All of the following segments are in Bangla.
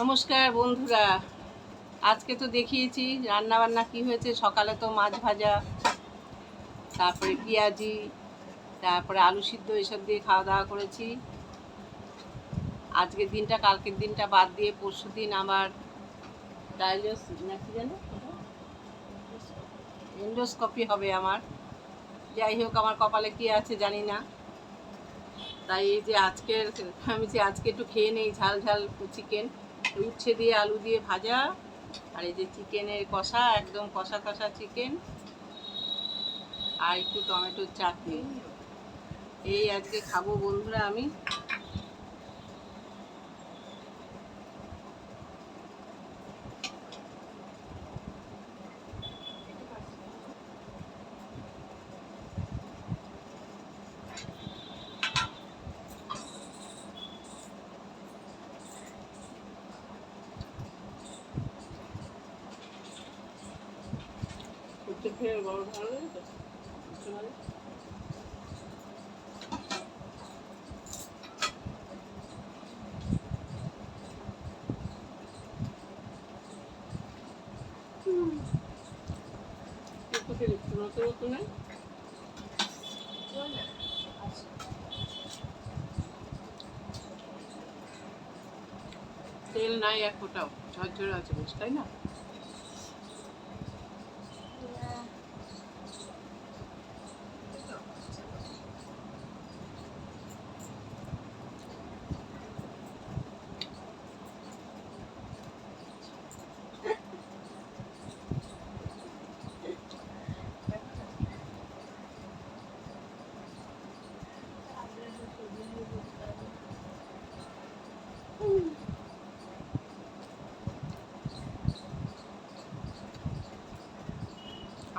নমস্কার বন্ধুরা। আজকে তো দেখিয়েছি রান্না বান্না কি হয়েছে। সকালে তো মাছ ভাজা, তারপরে পেঁয়াজি, তারপরে আলু সিদ্ধ এসব দিয়ে খাওয়া দাওয়া করেছি। আজকের দিনটা, কালকের দিনটা বাদ দিয়ে পরশু দিন আমার ডায়ালিস, না কি জানো? এন্ডোস্কপি হবে আমার। যাই হোক, আমার কপালে কি আছে জানি না। তাই এই যে আজকের, আমি যে আজকে একটু খেয়ে নেই, ঝাল ঝাল চিকেন। উচ্ছে দিয়ে আলু দিয়ে ভাজা, আর এই যে চিকেনের কষা, একদম কষা কষা চিকেন, আর একটু টমেটোর চাটনি। এই আজকে খাব বন্ধুরা আমি উচ্ছে খেয়ে বড় ভালো লাগে তো উচ্ছে ভালো একটু খেলে একটু নতুন নতুন তেল নাই এক ফোটাও ঝরঝরে আছে বেশ তাই না?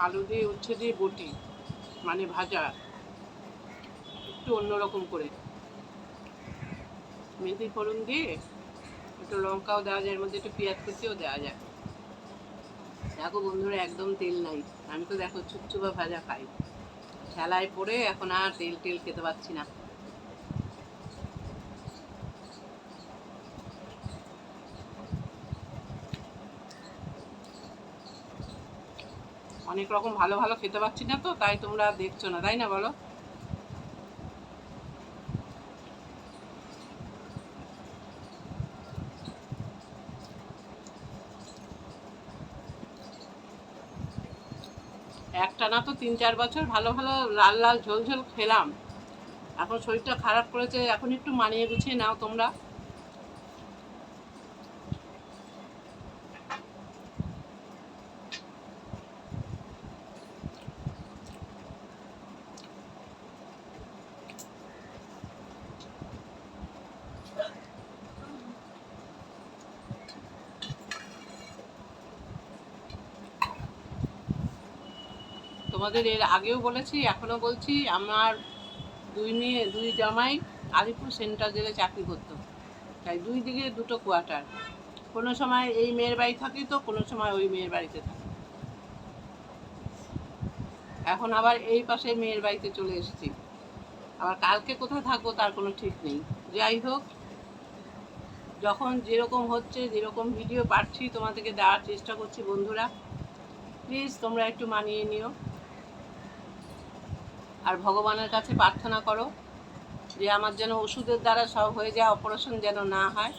আলু দিয়ে উচ্ছে দিয়ে বটি মানে ভাজা, একটু অন্যরকম করে। মেথি ফোড়ন দিয়ে একটু লঙ্কাও দেওয়া যায়, এর মধ্যে একটু পেঁয়াজ কুচিও দেওয়া যায়। দেখো বন্ধুরা, একদম তেল নাই। আমি তো দেখো চুপচুপা ভাজা খাই। ঠেলায় পরে এখন আর তেল টেল খেতে পাচ্ছি না। অনেক রকম ভালো ভালো খেতে পাচ্ছি না তো, তাই তোমরা দেখছ না, তাই না বলো? একটা না তো তিন চার বছর ভালো ভালো লাল লাল ঝোল ঝোল খেলাম। এখন শরীরটা খারাপ করেছে, এখন একটু মানিয়ে গুছিয়ে নাও তোমরা। তোমাদের এর আগেও বলেছি, এখনও বলছি, আমার দুই মেয়ে, দুই জামাই, আলিপুর সেন্ট্রাল জেলে চাকরি করতো। তাই দুই দিকে দুটো কোয়ার্টার। কোনো সময় এই মেয়ের বাড়ি থাকি তো, কোনো সময় ওই মেয়ের বাড়িতে থাকি। এখন আবার এই পাশে মেয়ের বাড়িতে চলে এসেছি। আবার কালকে কোথায় থাকব তার কোনো ঠিক নেই। যাই হোক, যখন যেরকম হচ্ছে, যেরকম ভিডিও পাচ্ছি, তোমাদেরকে দেওয়ার চেষ্টা করছি বন্ধুরা। প্লিজ তোমরা একটু মানিয়ে নিও। আর ভগবানের কাছে প্রার্থনা করো যে আমার যেন ওষুধের দ্বারা সব হয়ে যায়, অপারেশন যেন না হয়।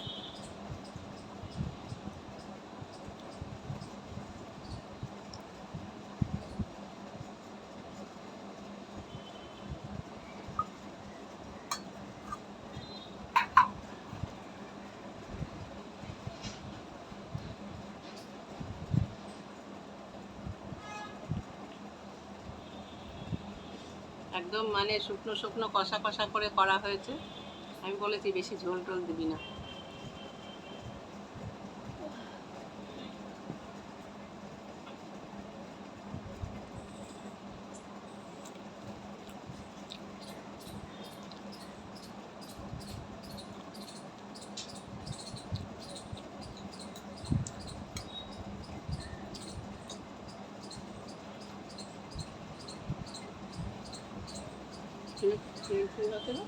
একদম মানে শুকনো শুকনো কষা কষা করে করা হয়েছে। আমি বলেছি বেশি ঝোল টোল দিবি না। দুপুরে রাতে না?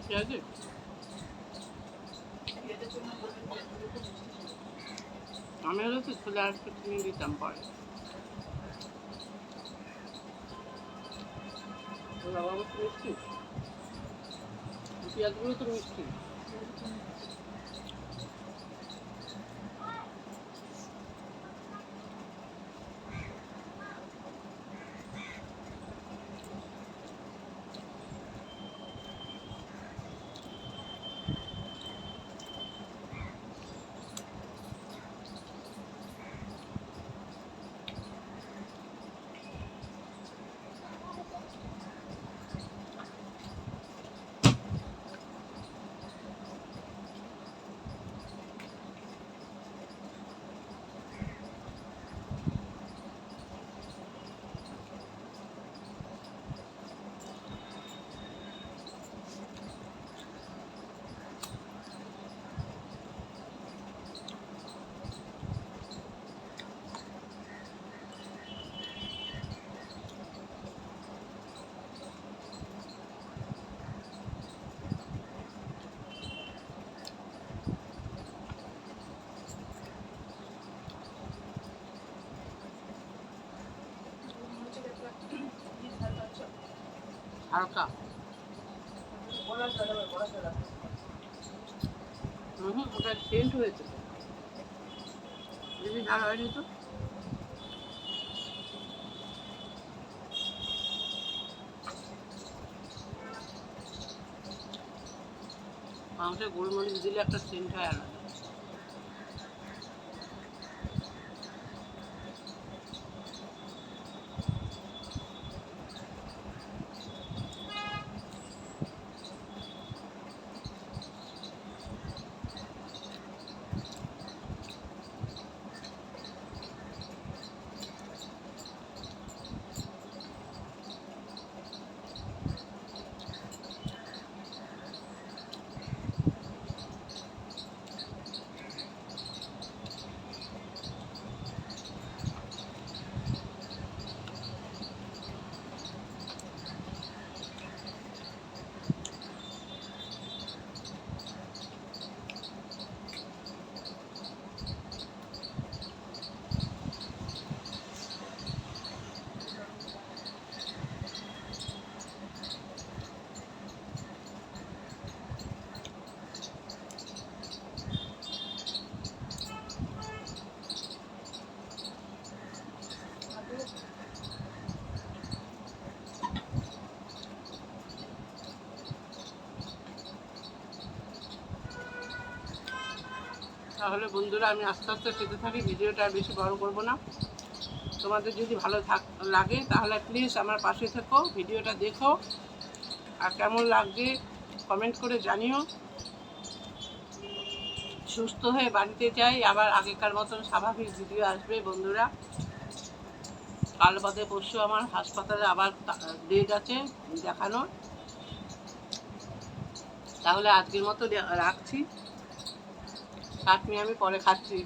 পেঁয়াজে আমি হলে তো ছোলা আর একটু দিতাম পরে। মতো মিষ্টি? পেঁয়াজগুলো তো মিষ্টি। হালকা। হুম ওটা হয়েছে। হয়নি তো গোলমরিচ দিলে একটা সেন্ট হয় আলাদা। তাহলে বন্ধুরা আমি আস্তে আস্তে খেতে থাকি, ভিডিওটা আর বেশি বড় করব না। তোমাদের যদি ভালো থাক লাগে, তাহলে প্লিজ আমার পাশে থেকো, ভিডিওটা দেখো। আর কেমন লাগছে কমেন্ট করে জানিও। সুস্থ হয়ে বাড়িতে যাই, আবার আগেকার মতন স্বাভাবিক ভিডিও আসবে বন্ধুরা। কাল বাদে পরশু আমার হাসপাতালে আবার ডেট আছে, দেখানোর। তাহলে আজকের মতো রাখছি। চাটনি আমি পরে খাচ্ছি।